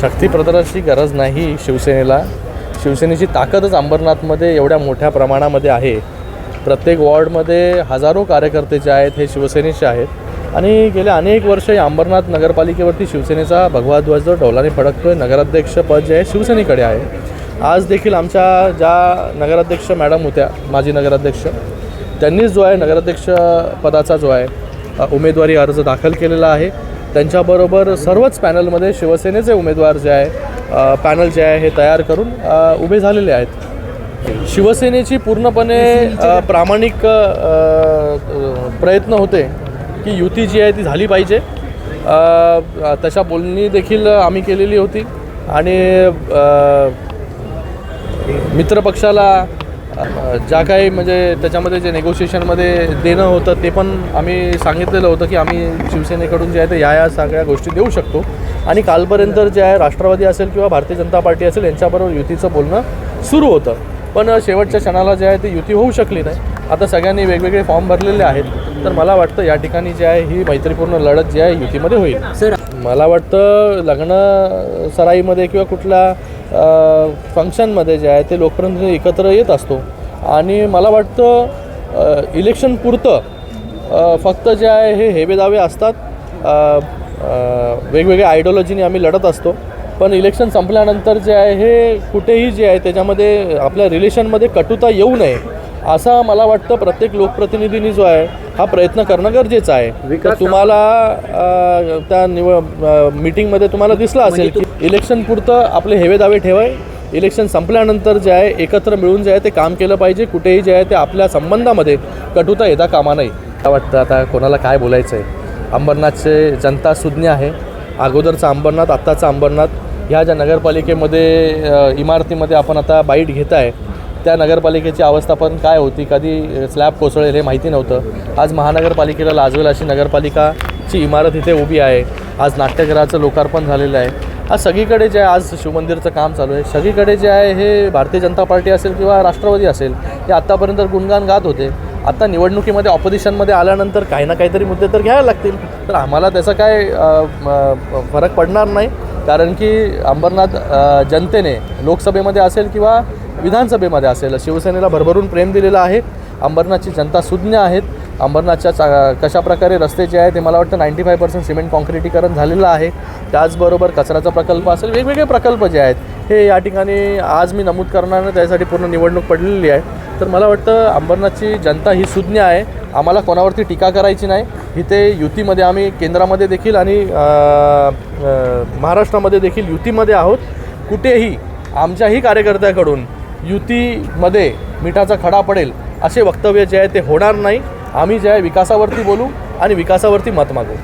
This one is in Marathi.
शक्ती प्रदर्शनाची गरज नाही शिवसेनेला. शिवसेनेची ताकदच अंबरनाथमध्ये एवढ्या मोठ्या प्रमाणामध्ये आहे. प्रत्येक वॉर्डमध्ये हजारो कार्यकर्ते जे आहेत हे शिवसेनेचे आहेत. आणि गेल्या अनेक वर्ष या अंबरनाथ नगरपालिकेवरती शिवसेनेचा भगवा ध्वज जो डौलाने फडकतोय. नगराध्यक्ष पद जे आहे शिवसेनेकडे आहे. आज देखील आमच्या ज्या नगराध्यक्ष मॅडम होत्या माजी नगराध्यक्ष त्यांनीच जो आहे नगराध्यक्ष पदाचा जो आहे उमेदवारी अर्ज दाखल केलेला आहे. त्यांच्याबरोबर सर्वच पॅनलमध्ये शिवसेनेचे उमेदवार जे आहे पॅनल जे आहे हे तयार करून उभे झालेले आहेत. शिवसेनेची पूर्णपणे प्रामाणिक प्रयत्न होते की युती जी आहे ती झाली पाहिजे. तशा बोलणी देखील आम्ही केलेली होती. आणि मित्रपक्षाला ज्या काही म्हणजे त्याच्यामध्ये जे नेगोशिएशनमध्ये देणं होतं ते पण आम्ही सांगितलेलं होतं की आम्ही शिवसेनेकडून जे आहे ते या या सगळ्या गोष्टी देऊ शकतो. आणि कालपर्यंत जे आहे राष्ट्रवादी असेल किंवा भारतीय जनता पार्टी असेल यांच्याबरोबर युतीचं बोलणं सुरू होतं. पण शेवटच्या क्षणाला जे आहे ते युती होऊ शकली नाही. आता सगळ्यांनी वेगवेगळे फॉर्म भरलेले आहेत. तर मला वाटतं या ठिकाणी जे आहे ही मैत्रीपूर्ण लढत जी आहे युतीमध्ये होईल. सर मला वाटतं लग्न सराईमध्ये किंवा कुठल्या फंक्शनमध्ये जे आहे ते लोकप्रतिनिधी एकत्र येत असतो. आणि मला वाटतं इलेक्शन पुरतं फक्त जे आहे हे हेवेदावे असतात. वेगवेगळ्या आयडिओलॉजीने आम्ही लढत असतो. पण इलेक्शन संपल्यानंतर जे आहे हे कुठेही जे आहे त्याच्यामध्ये आपल्या रिलेशनमध्ये कटुता येऊ नये असा मला वाटतं प्रत्येक लोकप्रतिनिधींनी जो आहे हा प्रयत्न करणं गरजेचं आहे. तर तुम्हाला त्या निव मीटिंगमध्ये तुम्हाला दिसलं असेल की इलेक्शन पुरतं आपले हेवेदावे ठेवाय इलेक्शन संपल्यानंतर जे आहे एकत्र मिळून जे आहे ते काम केलं पाहिजे. कुठेही जे आहे ते आपल्या संबंधामध्ये कटुता येता कामा नाही मला वाटतं आता कोणाला काय बोलायचं आहे अंबरनाथचे जनता सुज्ञ आहे. अगोदरचा अंबरनाथ आत्ताचा अंबरनाथ ह्या ज्या नगरपालिकेमध्ये इमारतीमध्ये आपण आता बाईट घेत आहे त्या नगरपालिकेची अवस्था पण काय होती? कधी स्लॅब कोसळेल हे माहिती नव्हतं. आज महानगरपालिकेला लाजवेल अशी नगरपालिकाची इमारत इथे उभी आहे. आज नाट्यगृहाचं लोकार्पण झालेलं आहे. आज सगळीकडे जे आहे आज शिवमंदिरचं काम चालू आहे. सगळीकडे जे आहे हे भारतीय जनता पार्टी असेल किंवा राष्ट्रवादी असेल हे आत्तापर्यंत गुणगान गात होते. आता निवडणुकीमध्ये ऑपोजिशनमध्ये आल्यानंतर काही ना काहीतरी मुद्दे तर घ्यायला लागतील. तर आम्हाला त्याचा काय फरक पडणार नाही. कारण की अंबरनाथ जनतेने लोकसभेमध्ये असेल किंवा विधानसभेमध्ये असेल. शिवसेनेला भरभरून प्रेम दिलेलं आहे. अंबरनाथची जनता सुज्ञ आहेत. अंबरनाथच्या चा कशाप्रकारे रस्ते जे आहेत ते मला वाटतं नाईंटी फाय पर्सेंट सिमेंट कॉन्क्रिटीकरण झालेलं आहे. त्याचबरोबर कचऱ्याचा प्रकल्प असेल वेगवेगळे प्रकल्प जे आहेत हे या ठिकाणी आज मी नमूद करणार नाही त्यासाठी पूर्ण निवडणूक पडलेली आहे. तर मला वाटतं अंबरनाथची जनता ही सुज्ञ आहे. आम्हाला कोणावरती टीका करायची नाही. इथे युतीमध्ये आम्ही केंद्रामध्ये देखील आणि महाराष्ट्रामध्ये देखील युतीमध्ये आहोत. कुठेही आमच्याही कार्यकर्त्याकडून युतीमध्ये मिठाचा खडा पडेल असे वक्तव्य जे आहे ते होणार नाही. आम्ही जे आहे विकासावरती बोलू आणि विकासावरती मत मागू.